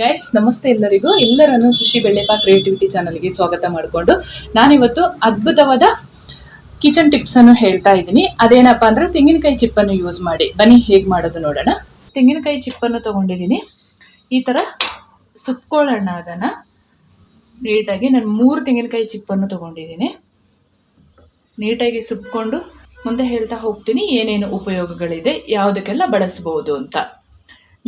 Guys ನಮಸ್ತೆ ಎಲ್ಲರಿಗೂ. ಎಲ್ಲರನ್ನು ಶುಶಿ ಬೆಳ್ಳೆಪ್ಪ ಕ್ರಿಯೇಟಿವಿಟಿ ಚಾನಲ್ಗೆ ಸ್ವಾಗತ ಮಾಡಿಕೊಂಡು ನಾನಿವತ್ತು ಅದ್ಭುತವಾದ ಕಿಚನ್ ಟಿಪ್ಸನ್ನು ಹೇಳ್ತಾ ಇದ್ದೀನಿ. ಅದೇನಪ್ಪ ಅಂದರೆ ತೆಂಗಿನಕಾಯಿ ಚಿಪ್ಪನ್ನು ಯೂಸ್ ಮಾಡಿ. ಬನ್ನಿ ಹೇಗೆ ಮಾಡೋದು ನೋಡೋಣ. ತೆಂಗಿನಕಾಯಿ ಚಿಪ್ಪನ್ನು ತೊಗೊಂಡಿದ್ದೀನಿ. ಈ ಥರ ಸುತ್ಕೊಳ್ಳೋಣ ಅದನ್ನು. ನೀಟಾಗಿ ನಾನು ಮೂರು ತೆಂಗಿನಕಾಯಿ ಚಿಪ್ಪನ್ನು ತೊಗೊಂಡಿದ್ದೀನಿ. ನೀಟಾಗಿ ಸುಟ್ಕೊಂಡು ಮುಂದೆ ಹೇಳ್ತಾ ಹೋಗ್ತೀನಿ ಏನೇನು ಉಪಯೋಗಗಳಿದೆ, ಯಾವುದಕ್ಕೆಲ್ಲ ಬಳಸ್ಬೋದು ಅಂತ.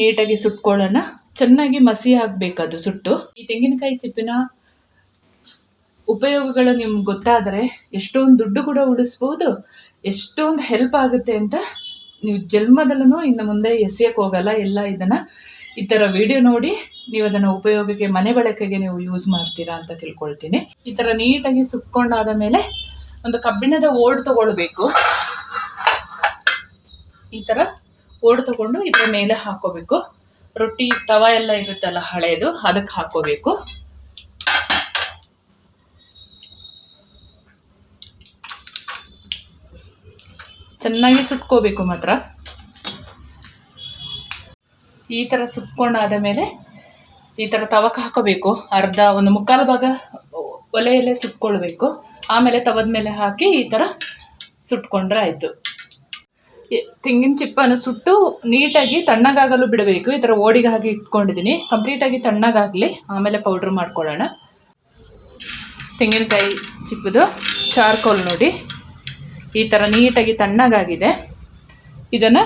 ನೀಟಾಗಿ ಸುಟ್ಕೊಳ್ಳೋಣ ಚೆನ್ನಾಗಿ ಮಸಿ ಆಗಬೇಕದು ಸುಟ್ಟು. ಈ ತೆಂಗಿನಕಾಯಿ ಚಿಪ್ಪಿನ ಉಪಯೋಗಗಳು ನಿಮ್ಗೆ ಗೊತ್ತಾದರೆ ಎಷ್ಟೊಂದು ದುಡ್ಡು ಕೂಡ ಉಳಿಸ್ಬೋದು, ಎಷ್ಟೊಂದು ಹೆಲ್ಪ್ ಆಗುತ್ತೆ ಅಂತ ನೀವು ಜನ್ಮದಲ್ಲೂ ಇನ್ನು ಮುಂದೆ ಎಸೆಯಕ್ಕೆ ಹೋಗಲ್ಲ. ಎಲ್ಲ ಇದನ್ನು ಈ ಥರ ವಿಡಿಯೋ ನೋಡಿ ನೀವು ಅದನ್ನು ಉಪಯೋಗಕ್ಕೆ, ಮನೆ ಬಳಕೆಗೆ ನೀವು ಯೂಸ್ ಮಾಡ್ತೀರಾ ಅಂತ ತಿಳ್ಕೊಳ್ತೀನಿ. ಈ ಥರ ನೀಟಾಗಿ ಸುಟ್ಕೊಂಡಾದ ಮೇಲೆ ಒಂದು ಕಬ್ಬಿಣದ ಓಡ್ ತಗೊಳ್ಬೇಕು. ಈ ಥರ ಓಡ್ ತಗೊಂಡು ಇದರ ಮೇಲೆ ಹಾಕೋಬೇಕು. ರೊಟ್ಟಿ, ತವ ಎಲ್ಲ ಇರುತ್ತಲ್ಲ ಹಳೆಯದು ಅದಕ್ಕೆ ಹಾಕೋಬೇಕು ಚೆನ್ನಾಗಿ ಸುಟ್ಕೋಬೇಕು ಮಾತ್ರ. ಈ ಥರ ಸುಟ್ಕೊಂಡಾದ ಮೇಲೆ ಈ ಥರ ತವಕ್ಕೆ ಹಾಕೋಬೇಕು ಅರ್ಧ ಒಂದು ಮುಕ್ಕಾಲು ಭಾಗ ಒಲೆಯಲ್ಲೇ ಸುಟ್ಕೊಳ್ಬೇಕು. ಆಮೇಲೆ ತವದ ಮೇಲೆ ಹಾಕಿ ಈ ಥರ ಸುಟ್ಕೊಂಡ್ರೆ ಆಯಿತು. ತೆಂಗಿನ ಚಿಪ್ಪನ್ನು ಸುಟ್ಟು ನೀಟಾಗಿ ತಣ್ಣಗಾಗಲು ಬಿಡಬೇಕು. ಈ ಥರ ಓಡಿಗೆ ಹಾಕಿ ಇಟ್ಕೊಂಡಿದ್ದೀನಿ. ಕಂಪ್ಲೀಟಾಗಿ ತಣ್ಣಗಾಗಲಿ, ಆಮೇಲೆ ಪೌಡ್ರ್ ಮಾಡ್ಕೊಳ್ಳೋಣ. ತೆಂಗಿನಕಾಯಿ ಚಿಪ್ಪದು ಚಾರ್ಕೋಲ್ ನೋಡಿ. ಈ ಥರ ನೀಟಾಗಿ ತಣ್ಣಗಾಗಿದೆ. ಇದನ್ನು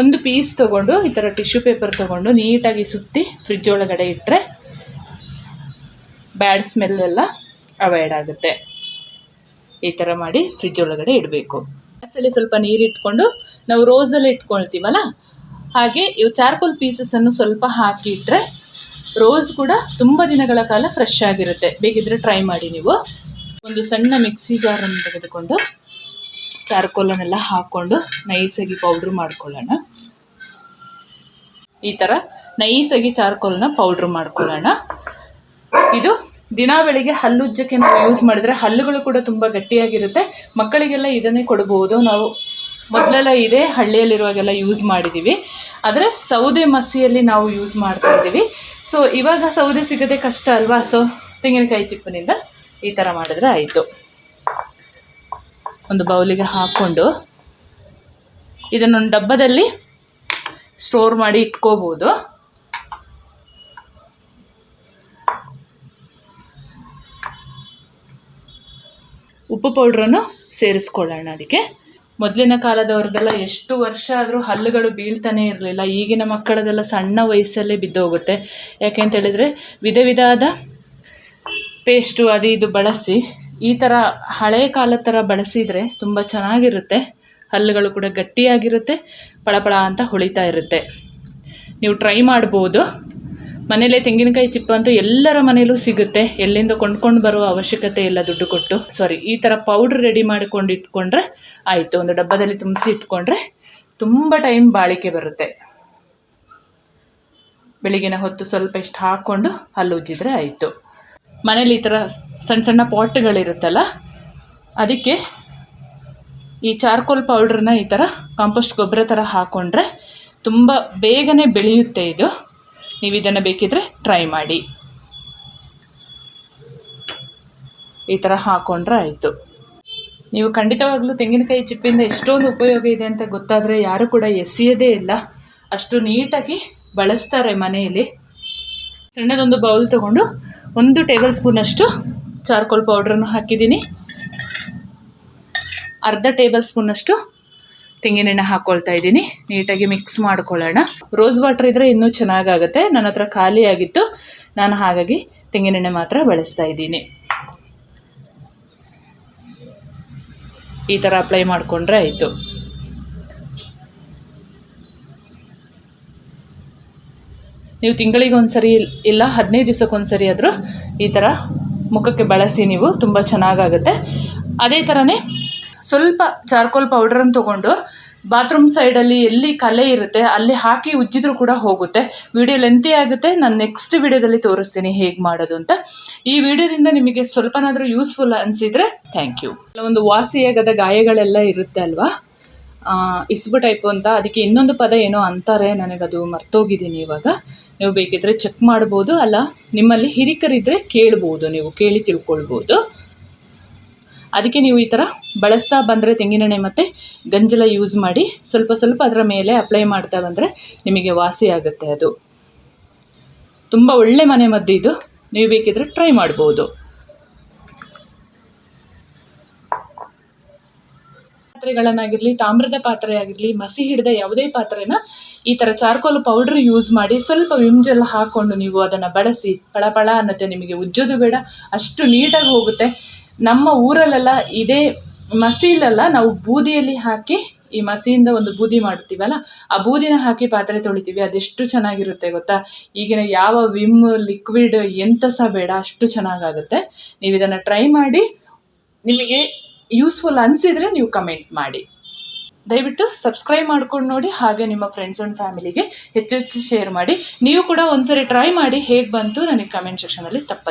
ಒಂದು ಪೀಸ್ ತೊಗೊಂಡು, ಈ ಥರ ಟಿಶ್ಯೂ ಪೇಪರ್ ತೊಗೊಂಡು ನೀಟಾಗಿ ಸುತ್ತಿ ಫ್ರಿಜ್ ಒಳಗಡೆ ಇಟ್ಟರೆ ಬ್ಯಾಡ್ ಸ್ಮೆಲ್ ಎಲ್ಲ ಅವಾಯ್ಡ್ ಆಗುತ್ತೆ. ಈ ಥರ ಮಾಡಿ ಫ್ರಿಜ್ ಒಳಗಡೆ ಇಡಬೇಕು. ಗ್ಯಾಸಲ್ಲಿ ಸ್ವಲ್ಪ ನೀರಿಟ್ಕೊಂಡು ನಾವು ರೋಸಲ್ಲಿ ಇಟ್ಕೊಳ್ತೀವಲ್ಲ? ಹಾಗೆ ಇವು ಚಾರ್ಕೋಲ್ ಪೀಸಸನ್ನು ಸ್ವಲ್ಪ ಹಾಕಿ ಇಟ್ಟರೆ ರೋಸ್ ಕೂಡ ತುಂಬ ದಿನಗಳ ಕಾಲ ಫ್ರೆಶ್ ಆಗಿರುತ್ತೆ. ಬೇಕಿದ್ರೆ ಟ್ರೈ ಮಾಡಿ ನೀವು. ಒಂದು ಸಣ್ಣ ಮಿಕ್ಸಿ ಜಾರನ್ನು ತೆಗೆದುಕೊಂಡು ಚಾರ್ಕೋಲನ್ನೆಲ್ಲ ಹಾಕ್ಕೊಂಡು ನೈಸಾಗಿ ಪೌಡ್ರ್ ಮಾಡ್ಕೊಳ್ಳೋಣ. ಈ ಥರ ನೈಸಾಗಿ ಚಾರ್ಕೋಲನ್ನ ಪೌಡ್ರ್ ಮಾಡ್ಕೊಳ್ಳೋಣ. ಇದು ದಿನ ಬೆಳಿಗ್ಗೆ ಹಲ್ಲುಜ್ಜಕ್ಕೆ ನಾವು ಯೂಸ್ ಮಾಡಿದ್ರೆ ಹಲ್ಲುಗಳು ಕೂಡ ತುಂಬ ಗಟ್ಟಿಯಾಗಿರುತ್ತೆ. ಮಕ್ಕಳಿಗೆಲ್ಲ ಇದನ್ನೇ ಕೊಡ್ಬೋದು. ನಾವು ಮೊದಲೆಲ್ಲ ಇದೇ ಹಳ್ಳಿಯಲ್ಲಿರುವಾಗೆಲ್ಲ ಯೂಸ್ ಮಾಡಿದ್ದೀವಿ ಆದರೆ ಸೌದೆ ಮಸಿಯಲ್ಲಿ ನಾವು ಯೂಸ್ ಮಾಡ್ತಾ ಇದ್ದೀವಿ. ಸೊ ಇವಾಗ ಸೌದೆ ಸಿಗೋದೇ ಕಷ್ಟ ಅಲ್ವಾ? ಸೊ ತೆಂಗಿನಕಾಯಿ ಚಿಪ್ಪಿನಿಂದ ಈ ಥರ ಮಾಡಿದ್ರೆ ಆಯಿತು. ಒಂದು ಬೌಲಿಗೆ ಹಾಕ್ಕೊಂಡು ಇದನ್ನೊಂದು ಡಬ್ಬದಲ್ಲಿ ಸ್ಟೋರ್ ಮಾಡಿ ಇಟ್ಕೋಬೋದು. ಉಪ್ಪು ಪೌಡ್ರನ್ನು ಸೇರಿಸ್ಕೊಳ್ಳೋಣ ಅದಕ್ಕೆ. ಮೊದಲಿನ ಕಾಲದವ್ರದ್ದೆಲ್ಲ ಎಷ್ಟು ವರ್ಷ ಆದರೂ ಹಲ್ಲುಗಳು ಬೀಳ್ತಾನೆ ಇರಲಿಲ್ಲ. ಈಗಿನ ಮಕ್ಕಳದೆಲ್ಲ ಸಣ್ಣ ವಯಸ್ಸಲ್ಲೇ ಬಿದ್ದೋಗುತ್ತೆ. ಯಾಕೆ ಅಂತ ಹೇಳಿದರೆ ವಿಧ ವಿಧವಾದ ಪೇಸ್ಟು ಅದು ಇದು ಬಳಸಿ, ಈ ಥರ ಹಳೆಯ ಕಾಲದ ಥರ ಬಳಸಿದರೆ ತುಂಬ ಚೆನ್ನಾಗಿರುತ್ತೆ. ಹಲ್ಲುಗಳು ಕೂಡ ಗಟ್ಟಿಯಾಗಿರುತ್ತೆ, ಪಳಪಳ ಅಂತ ಹೊಳಿತಾ ಇರುತ್ತೆ. ನೀವು ಟ್ರೈ ಮಾಡ್ಬೋದು. ಮನೇಲೆ ತೆಂಗಿನಕಾಯಿ ಚಿಪ್ಪು ಅಂತೂ ಎಲ್ಲರ ಮನೇಲೂ ಸಿಗುತ್ತೆ. ಎಲ್ಲಿಂದ ಕೊಂಡ್ಕೊಂಡು ಬರುವ ಅವಶ್ಯಕತೆ ಇಲ್ಲ ದುಡ್ಡು ಕೊಟ್ಟು. ಸಾರಿ ಈ ಥರ ಪೌಡ್ರ್ ರೆಡಿ ಮಾಡಿಕೊಂಡು ಇಟ್ಕೊಂಡ್ರೆ ಆಯಿತು. ಒಂದು ಡಬ್ಬದಲ್ಲಿ ತುಂಬಿಸಿ ಇಟ್ಕೊಂಡ್ರೆ ತುಂಬ ಟೈಮ್ ಬಾಳಿಕೆ ಬರುತ್ತೆ. ಬೆಳಿಗ್ಗೆನ ಹೊತ್ತು ಸ್ವಲ್ಪ ಇಷ್ಟು ಹಾಕ್ಕೊಂಡು ಹಲ್ಲು ಉಜ್ಜಿದ್ರೆ ಆಯಿತು. ಮನೇಲಿ ಈ ಥರ ಸಣ್ಣ ಸಣ್ಣ ಪಾಟ್ಗಳಿರುತ್ತಲ್ಲ, ಅದಕ್ಕೆ ಈ ಚಾರ್ಕೋಲ್ ಪೌಡ್ರನ್ನ ಈ ಥರ ಕಾಂಪೋಸ್ಟ್ ಗೊಬ್ಬರ ಥರ ಹಾಕ್ಕೊಂಡ್ರೆ ತುಂಬ ಬೇಗನೆ ಬೆಳೆಯುತ್ತೆ ಇದು. ನೀವು ಇದನ್ನು ಬೇಕಿದ್ರೆ ಟ್ರೈ ಮಾಡಿ. ಈ ಥರ ಹಾಕ್ಕೊಂಡ್ರೆ ಆಯಿತು. ನೀವು ಖಂಡಿತವಾಗ್ಲೂ ತೆಂಗಿನಕಾಯಿ ಚಿಪ್ಪಿಂದ ಎಷ್ಟೊಂದು ಉಪಯೋಗ ಇದೆ ಅಂತ ಗೊತ್ತಾದರೆ ಯಾರು ಕೂಡ ಎಸೆಯೋದೇ ಇಲ್ಲ. ಅಷ್ಟು ನೀಟಾಗಿ ಬಳಸ್ತಾರೆ ಮನೆಯಲ್ಲಿ. ಸಣ್ಣದೊಂದು ಬೌಲ್ ತೊಗೊಂಡು ಒಂದು ಟೇಬಲ್ ಸ್ಪೂನಷ್ಟು ಚಾರ್ಕೋಲ್ ಪೌಡ್ರನ್ನು ಹಾಕಿದ್ದೀನಿ. ಅರ್ಧ ಟೇಬಲ್ ಸ್ಪೂನಷ್ಟು ತೆಂಗಿನೆಣ್ಣೆ ಹಾಕೊಳ್ತಾ ಇದ್ದೀನಿ. ನೀಟಾಗಿ ಮಿಕ್ಸ್ ಮಾಡ್ಕೊಳ್ಳೋಣ. ರೋಸ್ ವಾಟರ್ ಇದ್ದರೆ ಇನ್ನೂ ಚೆನ್ನಾಗಾಗುತ್ತೆ. ನನ್ನ ಹತ್ರ ಖಾಲಿ ಆಗಿತ್ತು. ನಾನು ಹಾಗಾಗಿ ತೆಂಗಿನೆಣ್ಣೆ ಮಾತ್ರ ಬಳಸ್ತಾ ಇದ್ದೀನಿ. ಈ ಥರ ಅಪ್ಲೈ ಮಾಡಿಕೊಂಡ್ರೆ ಆಯಿತು. ನೀವು ತಿಂಗಳಿಗೆ ಒಂದು ಸರಿ ಇಲ್ಲ, ಹದಿನೈದು ದಿವ್ಸಕ್ಕೆ ಒಂದ್ಸರಿ ಆದರೂ ಈ ಥರ ಮುಖಕ್ಕೆ ಬಳಸಿ ನೀವು ತುಂಬ ಚೆನ್ನಾಗಾಗುತ್ತೆ. ಅದೇ ಥರನೇ ಸ್ವಲ್ಪ ಚಾರ್ಕೋಲ್ ಪೌಡ್ರನ್ನು ತೊಗೊಂಡು ಬಾತ್ರೂಮ್ ಸೈಡಲ್ಲಿ ಎಲ್ಲಿ ಕಲೆ ಇರುತ್ತೆ, ಅಲ್ಲಿ ಹಾಕಿ ಉಜ್ಜಿದ್ರು ಕೂಡ ಹೋಗುತ್ತೆ. ವಿಡಿಯೋ ಲೆಂತಿ ಆಗುತ್ತೆ. ನಾನು ನೆಕ್ಸ್ಟ್ ವಿಡಿಯೋದಲ್ಲಿ ತೋರಿಸ್ತೀನಿ ಹೇಗೆ ಮಾಡೋದು ಅಂತ. ಈ ವಿಡಿಯೋದಿಂದ ನಿಮಗೆ ಸ್ವಲ್ಪನಾದರೂ ಯೂಸ್ಫುಲ್ ಅನಿಸಿದರೆ ಥ್ಯಾಂಕ್ ಯು ಒಂದು ವಾಸಿಯಾಗದ ಗಾಯಗಳೆಲ್ಲ ಇರುತ್ತೆ ಅಲ್ವಾ? ಇಸ್ಬು ಟೈಪು ಅಂತ. ಅದಕ್ಕೆ ಇನ್ನೊಂದು ಪದ ಏನೋ ಅಂತಾರೆ. ನನಗದು ಮರ್ತೋಗಿದ್ದೀನಿ ಇವಾಗ. ನೀವು ಬೇಕಿದ್ರೆ ಚೆಕ್ ಮಾಡ್ಬೋದು. ಅಲ್ಲ, ನಿಮ್ಮಲ್ಲಿ ಹಿರಿಕರಿದ್ದರೆ ಕೇಳ್ಬೋದು ನೀವು, ಕೇಳಿ ತಿಳ್ಕೊಳ್ಬೋದು. ಅದಕ್ಕೆ ನೀವು ಈ ಥರ ಬಳಸ್ತಾ ಬಂದರೆ ತೆಂಗಿನೆಣ್ಣೆ ಮತ್ತು ಗಂಜಲ ಯೂಸ್ ಮಾಡಿ ಸ್ವಲ್ಪ ಸ್ವಲ್ಪ ಅದರ ಮೇಲೆ ಅಪ್ಲೈ ಮಾಡ್ತಾ ಬಂದರೆ ನಿಮಗೆ ವಾಸಿ ಆಗುತ್ತೆ ಅದು. ತುಂಬ ಒಳ್ಳೆ ಮನೆ ಮದ್ದು ಇದು. ನೀವು ಬೇಕಿದ್ರೆ ಟ್ರೈ ಮಾಡ್ಬೋದು. ಪಾತ್ರೆಗಳನ್ನಾಗಿರಲಿ, ತಾಮ್ರದ ಪಾತ್ರೆ ಆಗಿರಲಿ ಮಸಿ ಹಿಡಿದ ಯಾವುದೇ ಪಾತ್ರೆನ ಈ ಥರ ಚಾರ್ಕೋಲ್ ಪೌಡ್ರ್ ಯೂಸ್ ಮಾಡಿ ಸ್ವಲ್ಪ ವಿಮ್ ಜೆಲ್ ಹಾಕ್ಕೊಂಡು ನೀವು ಅದನ್ನು ಬಳಸಿ, ಪಳಪಳ ಅನ್ನತ್ತೆ ನಿಮಗೆ ಉಜ್ಜೋದು ಬೇಡ. ಅಷ್ಟು ನೀಟಾಗಿ ಹೋಗುತ್ತೆ. ನಮ್ಮ ಊರಲ್ಲೆಲ್ಲ ಇದೇ ಮಸೀಲೆಲ್ಲ ನಾವು ಬೂದಿಯಲ್ಲಿ ಹಾಕಿ ಈ ಮಸಿಯಿಂದ ಒಂದು ಬೂದಿ ಮಾಡ್ತೀವಲ್ಲ ಆ ಬೂದಿನ ಹಾಕಿ ಪಾತ್ರೆ ತೊಳಿತೀವಿ. ಅದೆಷ್ಟು ಚೆನ್ನಾಗಿರುತ್ತೆ ಗೊತ್ತಾ? ಈಗಿನ ಯಾವ ವಿಮ್, ಲಿಕ್ವಿಡ್, ಎಂತ ಸಹ ಬೇಡ, ಅಷ್ಟು ಚೆನ್ನಾಗಾಗುತ್ತೆ. ನೀವು ಇದನ್ನು ಟ್ರೈ ಮಾಡಿ. ನಿಮಗೆ ಯೂಸ್ಫುಲ್ ಅನಿಸಿದರೆ ನೀವು ಕಮೆಂಟ್ ಮಾಡಿ. ದಯವಿಟ್ಟು ಸಬ್ಸ್ಕ್ರೈಬ್ ಮಾಡ್ಕೊಂಡು ನೋಡಿ, ಹಾಗೆ ನಿಮ್ಮ ಫ್ರೆಂಡ್ಸ್ ಆ್ಯಂಡ್ ಫ್ಯಾಮಿಲಿಗೆ ಹೆಚ್ಚು ಹೆಚ್ಚು ಶೇರ್ ಮಾಡಿ. ನೀವು ಕೂಡ ಒಂದ್ಸರಿ ಟ್ರೈ ಮಾಡಿ, ಹೇಗೆ ಬಂತು, ನನಗೆ ಕಮೆಂಟ್ ಸೆಕ್ಷನಲ್ಲಿ ತಪ್ಪ